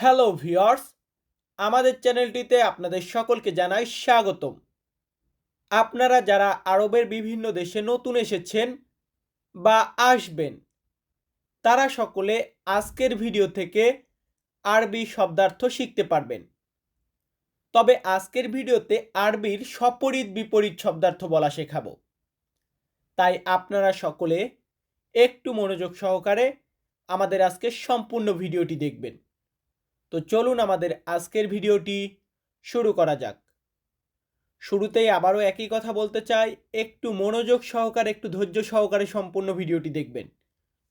Hello viewers আমাদের চ্যানেলটিতে আপনাদের সকলকে জানাই স্বাগতম। আপনারা যারা আরবের বিভিন্ন দেশে নতুন এসেছেন বা আসবেন, তারা সকলে আজকের ভিডিও থেকে আরবি শব্দার্থ শিখতে পারবেন। তবে আজকের ভিডিওতে আরবির সপরিত বিপরীত শব্দার্থ বলা শেখাবো। তাই আপনারা সকলে একটু মনোযোগ সহকারে আমাদের আজকের সম্পূর্ণ ভিডিওটি দেখবেন। তো চলুন আমাদের আজকের ভিডিওটি শুরু করা যাক। শুরুতেই আবারও একই কথা বলতে চাই, একটু মনোযোগ সহকারে, একটু ধৈর্য সহকারে সম্পূর্ণ ভিডিওটি দেখবেন।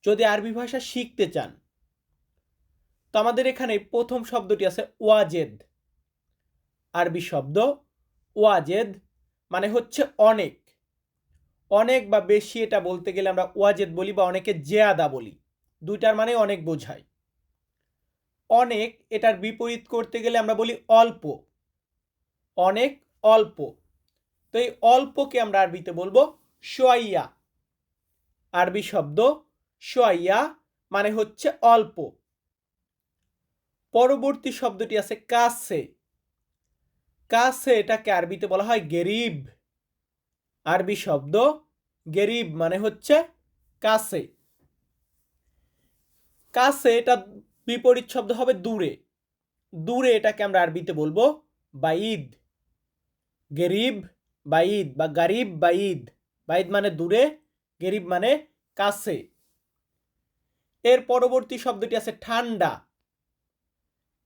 যদি আরবি ভাষা শিখতে চান, তো আমাদের এখানে প্রথম শব্দটি আছে ওয়াজেদ। আরবি শব্দ ওয়াজেদ মানে হচ্ছে অনেক। অনেক বা বেশি এটা বলতে গেলে আমরা ওয়াজেদ বলি বা অনেকে জেয়াদা বলি। দুইটার মানে অনেক বোঝায়। অনেক এটার বিপরীত করতে গেলে আমরা বলি অল্প। অনেক অল্প। তো এই অল্পকে আমরা আরবিতে বলব সোয়াইয়া আরবি শব্দ সোয়াইয়া মানে হচ্ছে অল্প। পরবর্তী শব্দটি আছে কাছে কাছে এটাকে আরবিতে বলা হয় গেরিব। আরবি শব্দ গেরিব মানে হচ্ছে কাছে কাছে এটা বিপরীত শব্দ হবে দূরে। দূরে এটাকে আমরা আরবিতে বলব বাইদ। গেরিব বাইদ বা গারিব বাইদ। বাইদ মানে দূরে, গেরিব মানে কাছে। এর পরবর্তী শব্দটি আছে ঠান্ডা।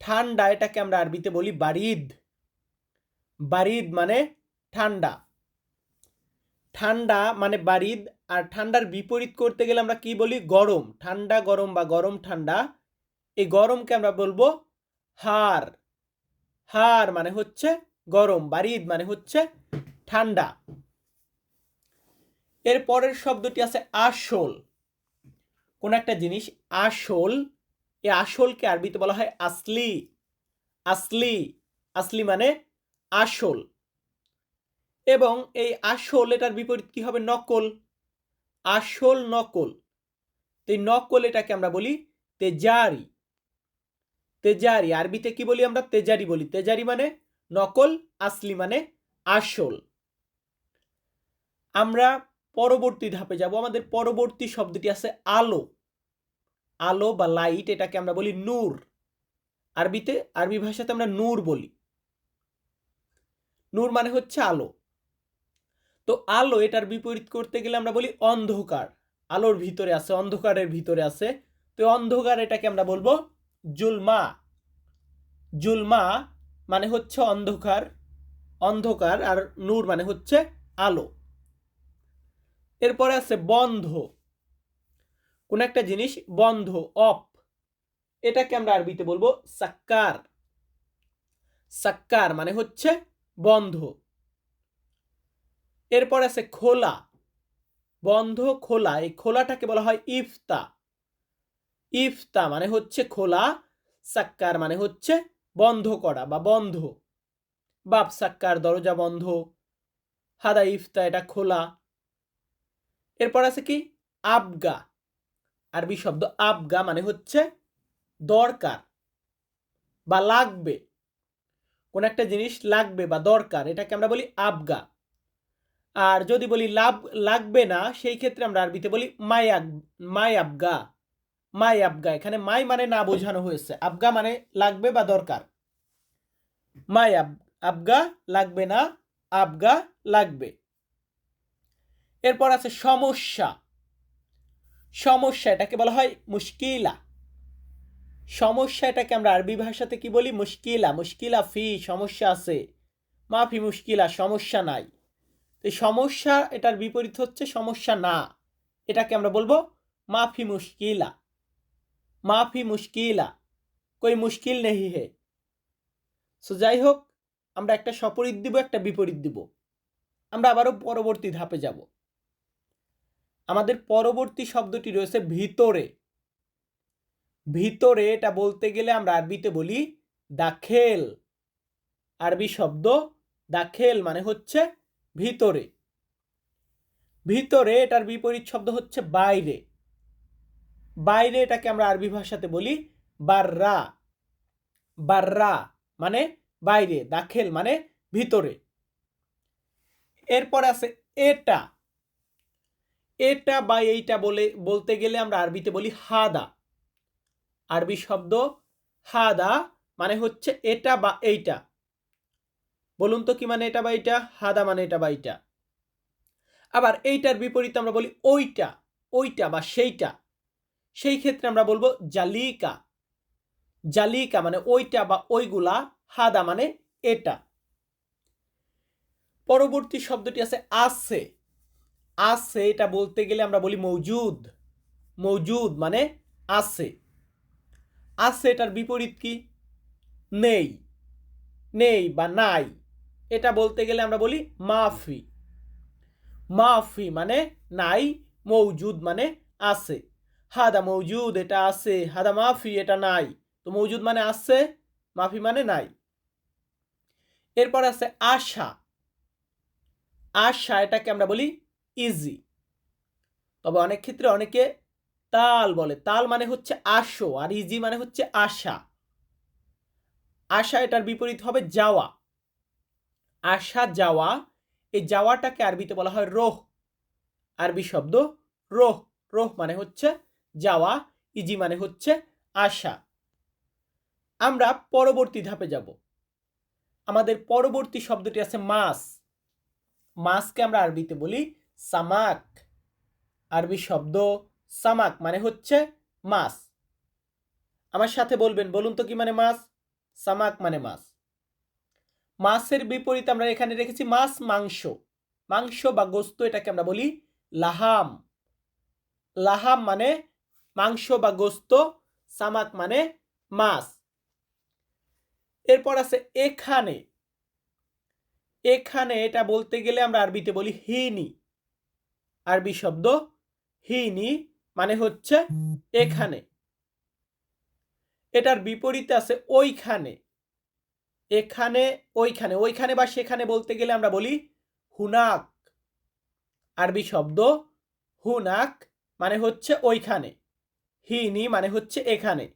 ঠান্ডা এটাকে আমরা আরবিতে বলি বারিদ। বারিদ মানে ঠান্ডা। ঠান্ডা মানে বারিদ, আর ঠান্ডার বিপরীত করতে গেলে আমরা কি বলি? গরম। ঠান্ডা, গরম বা গরম ঠান্ডা এই গরমকে আমরা বলব হার। হার মানে হচ্ছে গরম, বারিদ মানে হচ্ছে ঠান্ডা। এর পরের শব্দটি আছে আসল। কোন একটা জিনিস আসল এই আসলকে আরবিতে বলা হয় আসলি। আসলি আসলি মানে আসল। এবং এই আসল এটার বিপরীত কি হবে? নকল। আসল নকল। তো এই নকল এটাকে আমরা বলি তেজারি। তেজারি, আরবিতে কি বলি আমরা? তেজারি বলি। তেজারি মানে নকল, আসলি মানে আসল। আমরা পরবর্তী ধাপে যাব। আমাদের পরবর্তী শব্দটি আছে আলো। আলো বা লাইট এটাকে আমরা বলি নূর। আরবিতে, আরবি ভাষাতে আমরা নূর বলি। নূর মানে হচ্ছে আলো। তো আলো এটার বিপরীত করতে গেলে আমরা বলি অন্ধকার। আলোর ভিতরে আছে, অন্ধকারের ভিতরে আছে। তো অন্ধকার এটাকে আমরা বলব জুলমা। জুলমা মানে হচ্ছে অন্ধকার অন্ধকার আর নূর মানে হচ্ছে আলো। এরপরে আছে বন্ধ। কোন একটা জিনিস বন্ধ, অফ। এটাকে আমরা আরবিতে বলব সাক্কার। সাক্কার মানে হচ্ছে বন্ধ। এরপর আছে খোলা। বন্ধ, খোলা। এই খোলাটাকে বলা হয় ইফতা। ইফতা মানে হচ্ছে খোলা, সাক্কার মানে হচ্ছে বন্ধ করা বা বন্ধ। বাপ সাক্কার, দরজা বন্ধ, হাদা ইফতা, এটা খোলা। এরপর আছে কি? আবগা। আরবি শব্দ আবগা মানে হচ্ছে দরকার বা লাগবে। কোন একটা জিনিস লাগবে বা দরকার, এটাকে আমরা বলি আবগা। আর যদি বলি লাভ লাগবে না, সেই ক্ষেত্রে আমরা আরবিতে বলি মাই আবগা মাই আবগা, এখানে মাই মানে না বোঝানো হয়েছে। আবগা মানে লাগবে বা দরকার? মাই আব, আবগা লাগবে না, আবগা লাগবে। এরপর আছে সমস্যা। সমস্যা এটাকে বলা হয় মুশকিলা। সমস্যা এটাকে আমরা আরবি ভাষাতে কি বলি? মুশকিলা মুশকিলা ফি, সমস্যা আছে। মাফি মুশকিলা, সমস্যা নাই। তো সমস্যা এটার বিপরীত হচ্ছে সমস্যা না। এটাকে আমরা বলব মাফি মুশকিলা। মাফি মুশকিলা কই মুশকিল নেই হে সো যাই হোক আমরা একটা সপরিত দিব একটা বিপরীত দিব আমরা আবারও পরবর্তী ধাপে যাব আমাদের পরবর্তী শব্দটি রয়েছে ভিতরে ভিতরে এটা বলতে গেলে আমরা আরবিতে বলি দাখেল আরবি শব্দ দাখেল মানে হচ্ছে ভিতরে ভিতরে এটার বিপরীত শব্দ হচ্ছে বাইরে বাইরে এটাকে আমরা আরবি ভাষাতে বলি বাররা। বাররা মানে বাইরে, দাখেল মানে ভিতরে। এরপর আছে এটা। এটা বা এইটা বলে, বলতে গেলে আমরা আরবিতে বলি হাদা। আরবি শব্দ হাদা মানে হচ্ছে এটা বা এইটা। বলুন তো কি মানে এটা বা এইটা? হাদা মানে এটা বা এইটা। আবার এইটার বিপরীতে আমরা বলি ওইটা ওইটা বা সেইটা। সেই ক্ষেত্রে আমরা বলব জালিকা। জালিকা মানে ওইটা বা ওইগুলা, হাদা মানে এটা। পরবর্তী শব্দটি আছে আছে আছে এটা বলতে গেলে আমরা বলি মৌজুদ। মৌজুদ মানে আছে আছে এটার বিপরীত কি? নেই। নেই বা নাই। এটা বলতে গেলে আমরা বলি মাফি। মাফি মানে নাই, মৌজুদ মানে আছে হাদা মৌজুদ, এটা আছে। হাদা মাফি, এটা নাই। তো মৌজুদ মানে আছে, মাফি মানে নাই। এরপর আছে আশা। আশা, এটাকে আমরা বলি ইজি তবে অনেক ক্ষেত্রে অনেকে তাল বলে। তাল মানে হচ্ছে আসো, আর ইজি মানে হচ্ছে আশা। আশা এটার বিপরীত হবে যাওয়া। আশা, যাওয়া, এই যাওয়াটাকে আরবিতে বলা হয় রোহ। আরবি শব্দ রোহ। রোহ মানে হচ্ছে যাওয়া ইজি মানে হচ্ছে আশা আমরা পরবর্তী ধাপে যাব। আমাদের পরবর্তী শব্দটি আছে মাছ মাছকে আমরা আরবিতে বলি সামাক। আরবি শব্দ সামাক মানে হচ্ছে মাছ আমার সাথে বলবেন, বলুন তো কি মানে মাছ সামাক মানে মাছ মাছের বিপরীতে আমরা এখানে রেখেছি মাছ মাংস। মাংস বা গোস্ত এটাকে আমরা বলি লাহাম। লাহাম মানে মাংস বা গোস্ত, সামাক মানে মাছ। এরপর আছে এখানে। এখানে এটা বলতে গেলে আমরা আরবিতে বলি হিনি। আরবি শব্দ হিনি মানে হচ্ছে এখানে। এটার বিপরীতে আছে ওইখানে। এখানে, ওইখানে। ওইখানে বা সেখানে বলতে গেলে আমরা বলি হুনাক। আরবি শব্দ হুনাক মানে হচ্ছে ওইখানে। হিনি মানে হচ্ছে এখানে।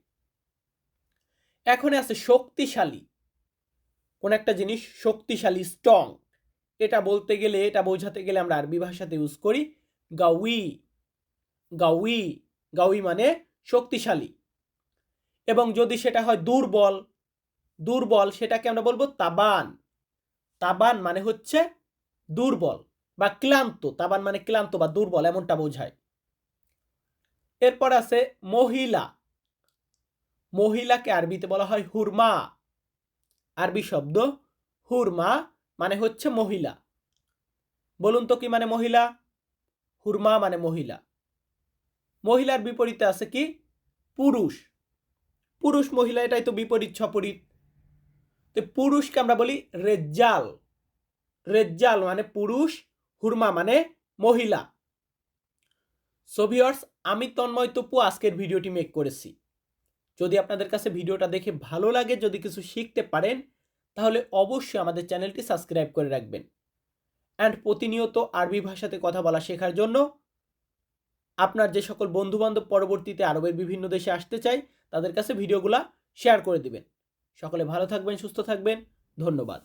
এখন আছে শক্তিশালী। কোন একটা জিনিস শক্তিশালী স্ট্রং এটা বলতে গেলে, এটা বোঝাতে গেলে আমরা আরবি ভাষাতে ইউজ করি গাউই। গাউই গাউই মানে শক্তিশালী। এবং যদি সেটা হয় দুর্বল দুর্বল সেটাকে আমরা বলব তাবান। তাবান মানে হচ্ছে দুর্বল বা ক্লান্ত। তাবান মানে ক্লান্ত বা দুর্বল, এমনটা বোঝায়। এরপর আছে মহিলা। মহিলাকে আরবিতে বলা হয় হুরমা। আরবি শব্দ হুরমা মানে হচ্ছে মহিলা। বলুন তো কি মানে মহিলা? হুরমা মানে মহিলা। মহিলার বিপরীতে আছে কি? পুরুষ। পুরুষ মহিলা এটাই তো বিপরীত সপরীত তো পুরুষকে আমরা বলি রেজ্জাল। রেজ্জাল মানে পুরুষ, হুরমা মানে মহিলা। সোভিয়র্স আমি তন্ময় তপু আজকের ভিডিওটি মেক করেছি। যদি আপনাদের কাছে ভিডিওটা দেখে ভালো লাগে, যদি কিছু শিখতে পারেন, তাহলে অবশ্যই আমাদের চ্যানেলটি সাবস্ক্রাইব করে রাখবেন। অ্যান্ড প্রতিনিয়ত আরবি ভাষাতে কথা বলা শেখার জন্য আপনার যে সকল বন্ধুবান্ধব পরবর্তীতে আরবের বিভিন্ন দেশে আসতে চাই তাদের কাছে ভিডিওগুলা শেয়ার করে দিবেন। সকলে ভালো থাকবেন, সুস্থ থাকবেন। ধন্যবাদ।